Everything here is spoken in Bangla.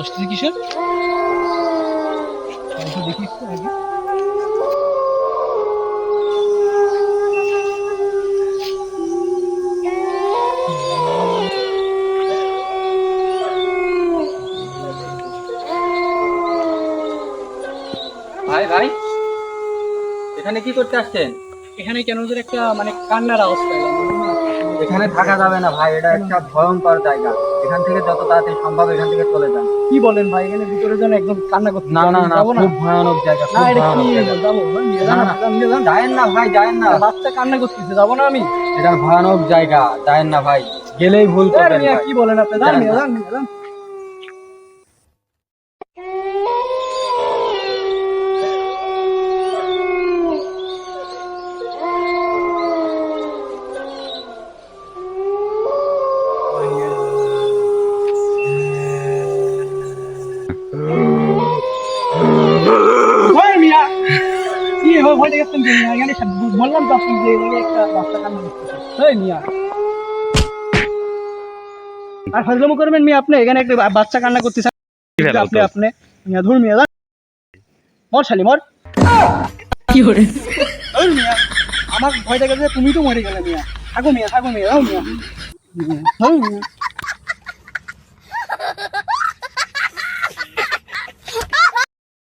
আসতেছে কিসের একটু দেখি একটু আগে। ভাই ভাই এখানে কি করতে আসছেন? এখানে কেন যেন একটা মানে কান্নার আওয়াজ পাইলাম। এখানে থাকা যাবে না ভাই এটা একটা ভয়ঙ্কর জায়গা। এখান থেকে যত তাড়াতাড়ি সম্ভব এখান থেকে চলে যান। কি বলেন ভাই এখানে ভিতরে যেন একদম কান্না করতে না না না খুব ভয়ানক জায়গা না এটা কি? যাব যায়েন না ভাই যায়েন না। বাচ্চা কান্না করতেছে যাব না আমি। এটা ভয়ানক জায়গা যায়েন না ভাই। গেলেই ভুল করবেন কি বলেন আপনি? যান যান। কি ভয় যে এখানে বললাম তো আপনি যে এখানে একটা বাচ্চা কান্না করতেছে। ওই মিয়া। আর ফাজলামো করবেন মিয়া আপনি এখানে একটা বাচ্চা কান্না করতেছে আপনি আপনি মিয়া ধুর মিয়া। মর শালি মর। ওই মিয়া। আমার ভয় দেখাচ্ছে তুমি তো মরে গেলে মিয়া। থাকো মিয়া থাকো মিয়া মিয়া মিয়া, যাও মিয়া।